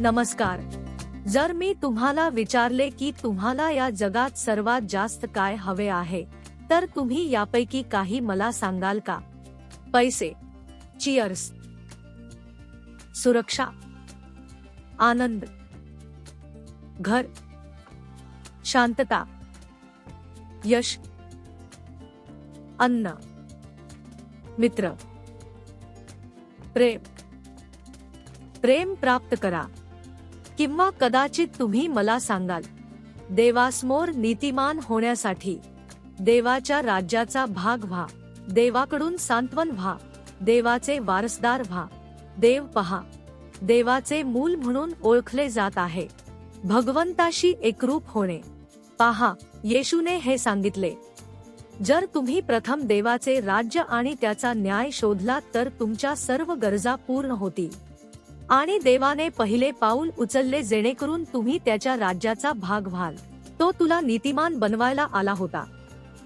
नमस्कार. जर मी तुम्हाला विचारले की तुम्हाला या जगात सर्वात जास्त काय हवे आहे तर तुम्ही यापैकी काही मला सांगाल का? पैसे. चिअर्स सुरक्षा. आनंद. घर. शांतता. यश. अन्न. मित्र. प्रेम. प्रेम प्राप्त करा. किंवा कदाचित तुम्ही मला सांगाल. देवासमोर नीतिमान होण्यासाठी देवाच्या राज्याचा भाग व्हा देवाकडून सांत्वन व्हा देवाचे वारसदार व्हा देव पहा देवाचे मूल म्हणून ओळखले जात आहे. भगवंताशी एकरूप होणे. पहा येशूने हे सांगितले. जर तुम्ही प्रथम देवाचे राज्य आणि त्याचा न्याय शोधला तर तुमच्या सर्व गरजा पूर्ण होतील. आणि देवाने पहिले पाऊल उचलले जेणेकरून तुम्ही त्याच्या राज्याचा भाग व्हाल. तो तुला नीतिमान बनवायला आला होता.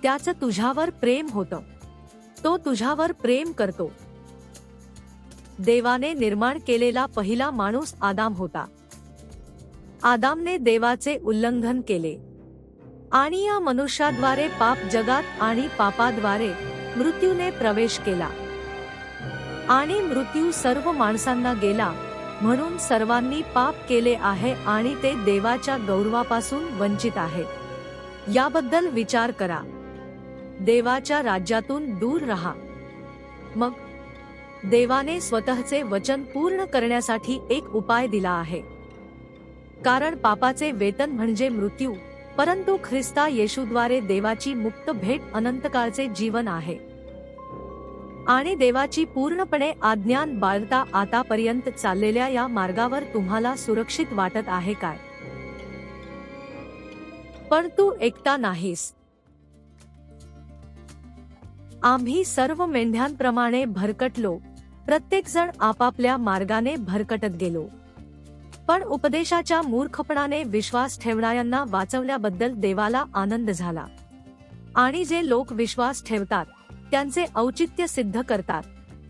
त्याचं तुझ्यावर प्रेम होतं. तो तुझ्यावर प्रेम करतो. देवाने निर्माण केलेला पहिला माणूस आदाम होता. आदामने देवाचे उल्लंघन केले. आणि या मनुष्याद्वारे पाप जगात आणि पापाद्वारे मृत्यूने प्रवेश केला. आणि मृत्यू सर्व माणसांना गेला. म्हणून सर्वांनी पाप केले आहे आणि ते देवाच्या गौरवापासून वंचित आहेत याबद्दल विचार करा. देवाच्या राज्यातून दूर राहा. मग देवाने स्वतःचे वचन पूर्ण करण्यासाठी एक उपाय दिला आहे. कारण पापाचे वेतन म्हणजे मृत्यू परंतु ख्रिस्ता येशूद्वारे देवाची मुक्त भेट अनंतकाळचे जीवन आहे. आणि देवाची पूर्णपणे आज्ञान बाळता आतापर्यंत चाललेल्या या मार्गावर तुम्हाला सुरक्षित वाटत आहे काय? पण तू एकटा नाहीस. आम्ही सर्व मेंढ्यांप्रमाणे भरकटलो. प्रत्येक जण आपापल्या मार्गाने भरकटत गेलो. पण उपदेशाच्या मूर्खपणाने विश्वास ठेवणाऱ्यांना वाचवल्याबद्दल देवाला आनंद झाला. आणि जे लोक विश्वास ठेवतात त्यांचे औचित्य सिद्ध करतात.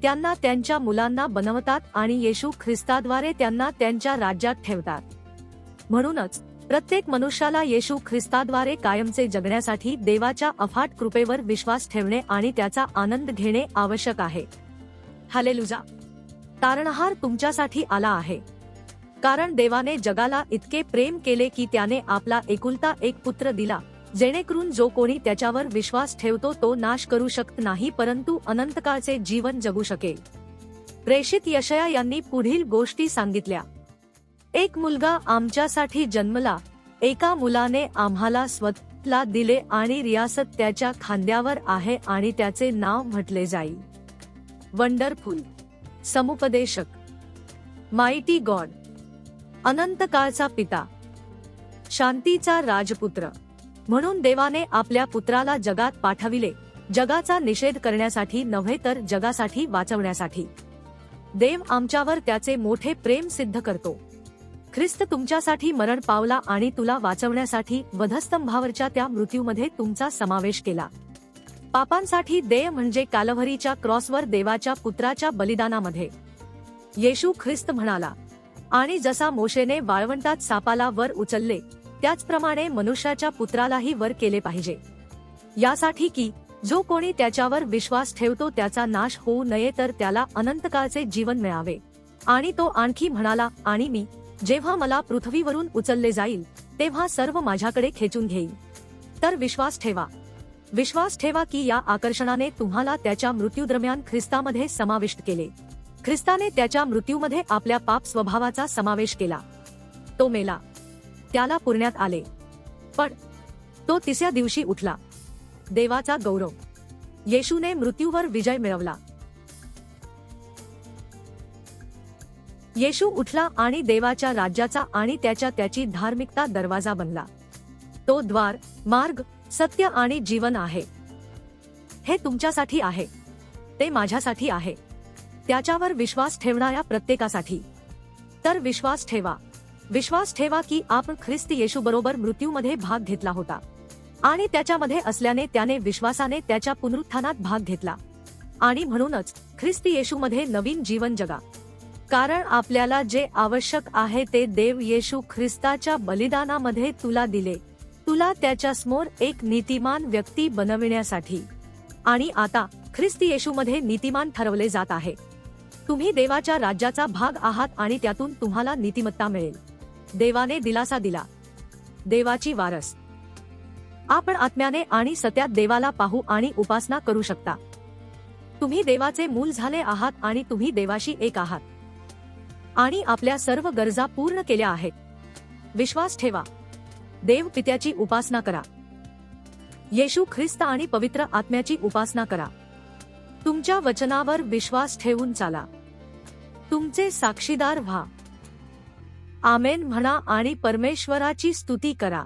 त्यांना त्यांच्या मुलांना बनवतात आणि येशू ख्रिस्ताद्वारे त्यांना त्यांच्या राज्यात ठेवतात. म्हणूनच प्रत्येक मनुष्याला येशू ख्रिस्ताद्वारे कायमचे जगण्यासाठी देवाच्या अफाट कृपेवर विश्वास ठेवणे आणि त्याचा आनंद घेणे आवश्यक आहे. हालेलुजा तारणहार तुमच्यासाठी आला आहे. कारण देवाने जगाला इतके प्रेम केले की त्याने आपला एकुलता एक पुत्र दिला. जेणेकरून जो कोणी त्याच्यावर विश्वास ठेवतो तो नाश करू शकत नाही परंतु अनंतकाळचे जीवन जगू शकेल. प्रेषित यशया यांनी पुढील गोष्टी सांगितल्या. एक मुलगा आमच्यासाठी जन्मला एका मुलाने आम्हाला स्वतःला दिले आणि रियासत त्याच्या खांद्यावर आहे आणि त्याचे नाव म्हटले जाईल. वंडरफुल. समुपदेशक. Mighty God. अनंत काळचा पिता. शांतीचा राजपुत्र. म्हणून देवाने आपल्या पुत्राला जगात पाठविले. जगाचा निषेध करण्यासाठी नव्हे तर जगासाठी वाचवण्यासाठी. देव आमच्यावर त्याचे मोठे प्रेम सिद्ध करतो. ख्रिस्त तुमच्यासाठी मरण पावला आणि तुला वाचवण्यासाठी वधस्तंभावरच्या त्या मृत्यूमध्ये तुमचा समावेश केला. पापांसाठी देय म्हणजे कालभरीच्या क्रॉसवर देवाच्या पुत्राच्या बलिदानामध्ये. येशू ख्रिस्त म्हणाला आणि जसा मोशेने वाळवंटात सापाला वर उचलले त्याचप्रमाणे मनुष्याच्या पुत्रालाही वर केले पाहिजे. यासाठी की जो कोणी त्याच्यावर विश्वास ठेवतो त्याचा नाश होऊ नये तर त्याला अनंतकाळचे जीवन मिळावे. आणि तो आणखी म्हणाला आणि मी जेव्हा मला पृथ्वीवरून उचलले जाईल तेव्हा सर्व माझ्याकडे खेचून घेईल तर विश्वास ठेवा. विश्वास ठेवा की या आकर्षणाने तुम्हाला त्याच्या मृत्यूदरम्यान ख्रिस्तामध्ये समाविष्ट केले. ख्रिस्ताने त्याच्या मृत्यूमध्ये आपल्या पाप स्वभावाचा समावेश केला. तो मेला. त्याला पुरण्यात आले. पण तो तिसऱ्या दिवशी उठला. देवाचा गौरव. येशूने मृत्यूवर विजय मिळवला. येशू उठला आणि देवाच्या राज्याचा आणि त्याच्या त्याची धार्मिकता दरवाजा बनला. तो द्वार मार्ग सत्य आणि जीवन आहे. हे तुमच्यासाठी आहे. ते माझ्यासाठी आहे. त्याच्यावर विश्वास ठेवणाऱ्या प्रत्येकासाठी. तर विश्वास ठेवा. विश्वास ठेवा की आपण ख्रिस्ती येशू बरोबर मृत्यूमध्ये भाग घेतला होता. आणि त्याच्यामध्ये असल्याने त्याने विश्वासाने त्याच्या पुनरुत्थानात भाग घेतला. आणि म्हणूनच ख्रिस्ती येशूमध्ये नवीन जीवन जगा. कारण आपल्याला जे आवश्यक आहे ते देव येशू ख्रिस्ताच्या बलिदानामध्ये तुला दिले. तुला त्याच्यासमोर एक नीतिमान व्यक्ती बनविण्यासाठी. आणि आता ख्रिस्ती येशूमध्ये नीतिमान ठरवले जात आहे. तुम्ही देवाच्या राज्याचा भाग आहात आणि त्यातून तुम्हाला नीतिमत्ता मिळेल. देवाने दिलासा दिला. देवाची वारस. आपण आत्म्याने आणि सत्यात देवाला पाहू आणि उपासना करू शकता. तुम्ही देवाचे मूल झाले आहात आणि तुम्ही देवाशी एक आहात. आणि आपल्या सर्व गरजा पूर्ण केल्या आहेत. विश्वास ठेवा. देव पित्याची उपासना करा. येशू ख्रिस्त आणि पवित्र आत्म्याची उपासना करा. तुमच्या वचनावर विश्वास ठेवून चाला. तुमचे साक्षीदार व्हा. आमेन म्हणा आणि परमेश्वराची स्तुती करा.